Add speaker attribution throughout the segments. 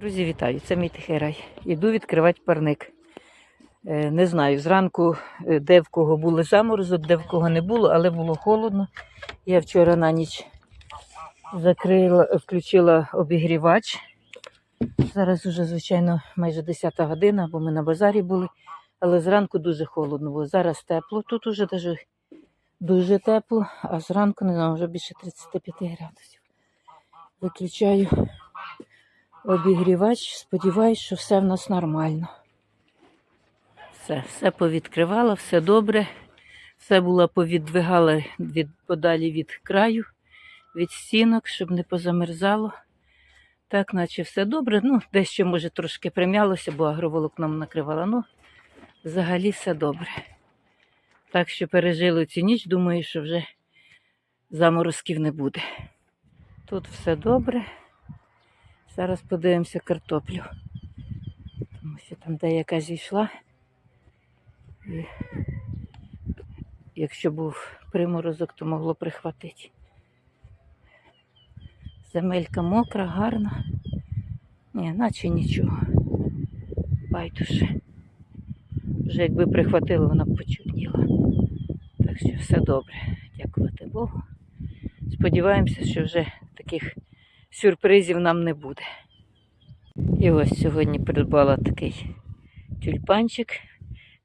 Speaker 1: Друзі, вітаю! Це мій тихий рай. Іду відкривати парник. Е, Не знаю, зранку е, де в кого були заморозок, де в кого не було, але було холодно. Я вчора на ніч закрила, включила обігрівач. Зараз уже, звичайно, майже 10 година, бо ми на базарі були. Але зранку дуже холодно було. Зараз тепло. Тут уже даже дуже тепло, а зранку не знаю, вже більше 35 градусів. Виключаю обігрівач. Сподіваюсь, що все в нас нормально. Все, все повідкривала, все добре. Все було повіддвигала від, подалі від краю, від стінок, щоб не позамерзало. Так, наче все добре. Ну, дещо, може, трошки прим'ялося, бо агроволокном накривала. Ну, взагалі все добре. Так що пережили цю ніч, думаю, що вже заморозків не буде. Тут все добре. Зараз подивимося картоплю. Тому що там деяка зійшла. І якщо був приморозок, то могло прихватити. Земелька мокра, гарна. Ні, наче нічого. Байдуже. Вже якби прихватило, вона б почерніла. Так що все добре. Дякувати Богу. Сподіваємося, що вже таких сюрпризів нам не буде. І ось сьогодні придбала такий тюльпанчик.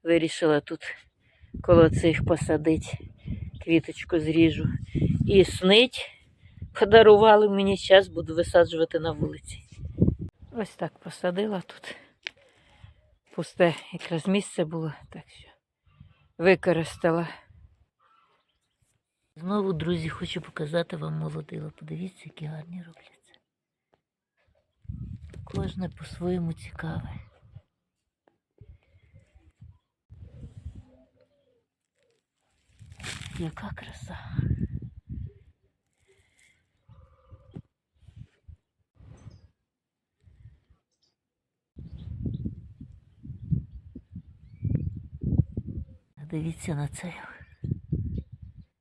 Speaker 1: Вирішила тут коло цих посадити, квіточку зріжу. І снить подарували мені, зараз буду висаджувати на вулиці. Ось так посадила тут. Пусте якраз місце було, так що використала. Знову, друзі, хочу показати вам молодила. Подивіться, які гарні робляться. Кожне по-своєму цікаве. Яка краса. Дивіться на це.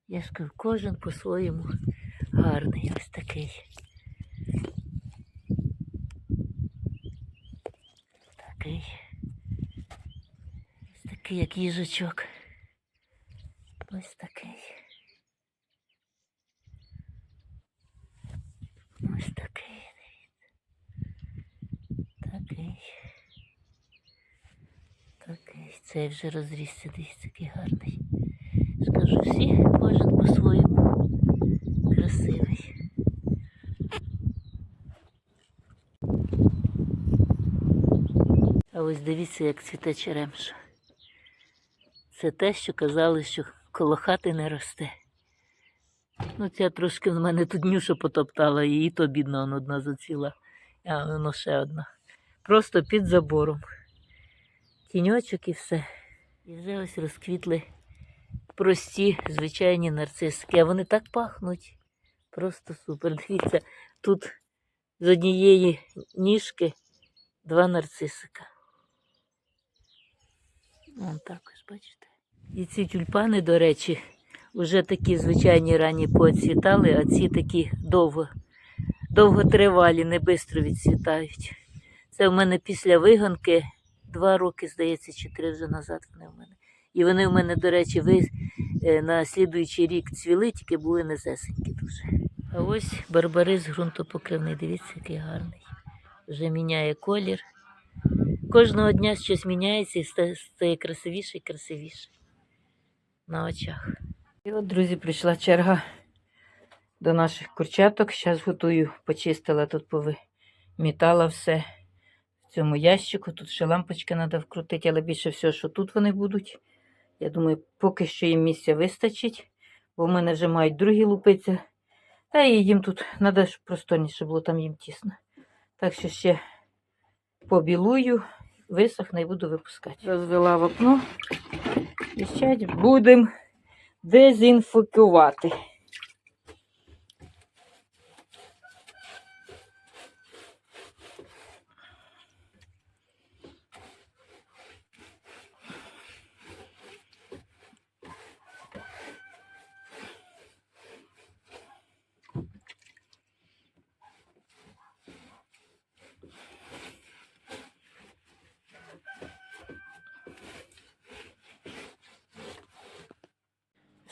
Speaker 1: Я ж кажу, кожен по-своєму гарний ось такий. Такий. Ось такий, як їжачок. Ось такий. Ось такий. дивіться. Такий. Такий. Цей вже розрісся, дивіться, який гарний. Скажу всі, кожен по-своєму красивий. А ось дивіться, як цвіте черемша. Це те, що казали, що коло хати не росте. Ну, ця трошки в мене тут нюша потоптала, і то бідно воно одна заціла, а воно ще одна. Просто під забором. Тіньочок і все. І вже ось розквітли прості, звичайні нарцисики. А вони так пахнуть. Просто супер. Дивіться, тут з однієї ніжки два нарцисика. Вон так ось, бачите. І ці тюльпани, до речі, вже такі звичайні ранні поцвітали, а ці такі довго, довготривалі, не швидко відцвітають. Це в мене після виганки два роки, здається, чи три вже назад вони в мене. І вони в мене, до речі, ви, е, на слідуючий рік цвіли, тільки були незесенькі дуже. А ось барбарис ґрунтопокривний, дивіться, який гарний. Вже міняє колір. Кожного дня щось міняється і стає красивіше і красивіше на очах. І от, друзі, прийшла черга до наших курчаток. Зараз готую, почистила тут, повимітала все в цьому ящику. Тут ще лампочки треба вкрутити, але більше всього, що тут вони будуть. Я думаю, поки що їм місця вистачить, бо в мене вже мають другі лупиці. Та і їм тут треба, щоб просторніше було, там їм тісно. Так що ще побілую, висохне і буду випускати. Розвела в окно. І ще будемо дезінфікувати.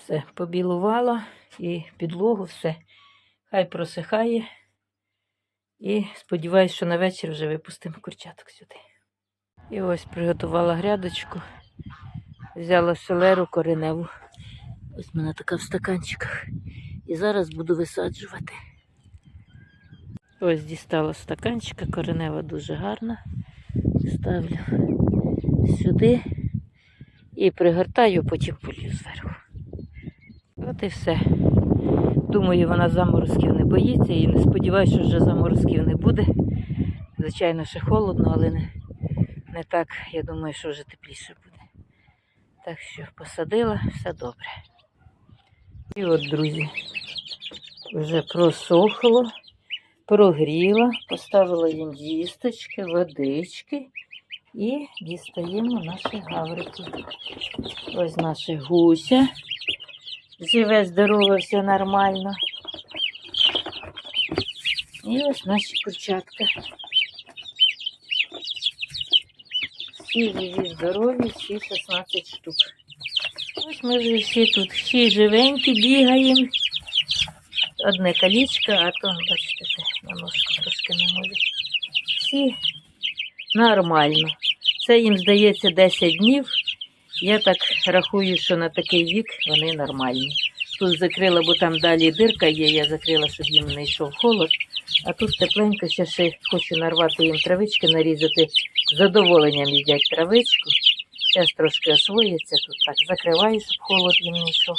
Speaker 1: Все, побілувала і підлогу, все. Хай просихає. І сподіваюся, що на вечір вже випустимо курчаток сюди. І ось приготувала грядочку. Взяла селеру кореневу. Ось мене така в стаканчиках. І зараз буду висаджувати. Ось дістала стаканчика, коренева дуже гарна. Ставлю сюди і пригортаю, потім полью зверху. От і все. Думаю, вона заморозків не боїться і не сподіваюся, що вже заморозків не буде. Звичайно, ще холодно, але не, не так, я думаю, що вже тепліше буде. Так що посадила, все добре. І от, друзі, вже просохло, прогріла, поставила їм їсточки, водички і дістаємо наші гаврики. Ось наша гуся. Живе здорово, все нормально. І ось наші курчатка. Всі живі, здорові, всі 16 штук. Ось ми вже всі тут, всі живенькі, бігаємо. Одне калічка, а то, бачите, на ножку трошки не можу. Всі нормально. Це їм здається 10 днів. Я так рахую, що на такий вік вони нормальні. Тут закрила, бо там далі дирка є, я закрила, щоб їм не йшов холод. А тут тепленько, ще ще хочу нарвати їм травички, нарізати. З задоволенням їдять травичку. Зараз трошки освоїться тут так. Закриваю, щоб холод їм не йшов.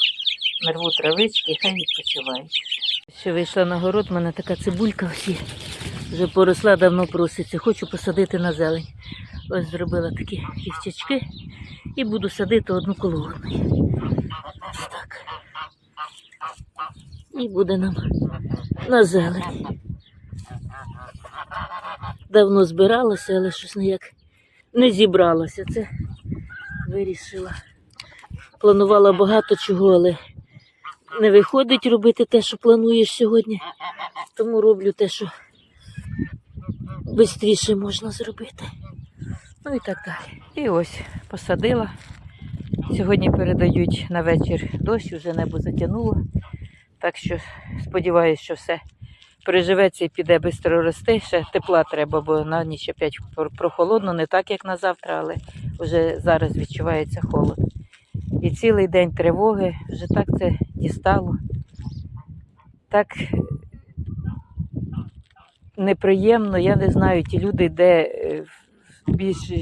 Speaker 1: Нарву травички, хай відпочивають. Ще вийшла на город, в мене така цибулька всі. Вже поросла, давно проситься. Хочу посадити на зелень. Ось зробила такі кістячки і буду садити одну коло одної. Ось так. І буде нам на зелень. Давно збиралася, але щось ніяк не зібралася. Це вирішила. Планувала багато чого, але не виходить робити те, що плануєш сьогодні. Тому роблю те, що швидше можна зробити. Ну і так далі. І ось посадила. Сьогодні передають на вечір дощ, вже небо затягнуло. Так що сподіваюся, що все переживеться і піде швидко рости. Ще тепла треба, бо на ніч опять прохолодно, не так, як на завтра, але вже зараз відчувається холод. І цілий день тривоги, вже так це дістало. Так неприємно, я не знаю, ті люди, де більш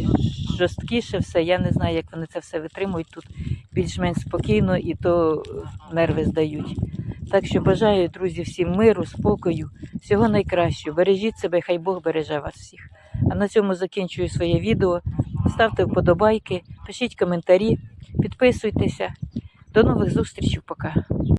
Speaker 1: жорсткіше все, я не знаю, як вони це все витримують тут більш-менш спокійно і то е, нерви здають. Так що бажаю, друзі, всім миру, спокою, всього найкращого. Бережіть себе, хай Бог береже вас всіх. А на цьому закінчую своє відео. Ставте вподобайки, пишіть коментарі, підписуйтеся. До нових зустрічей, пока.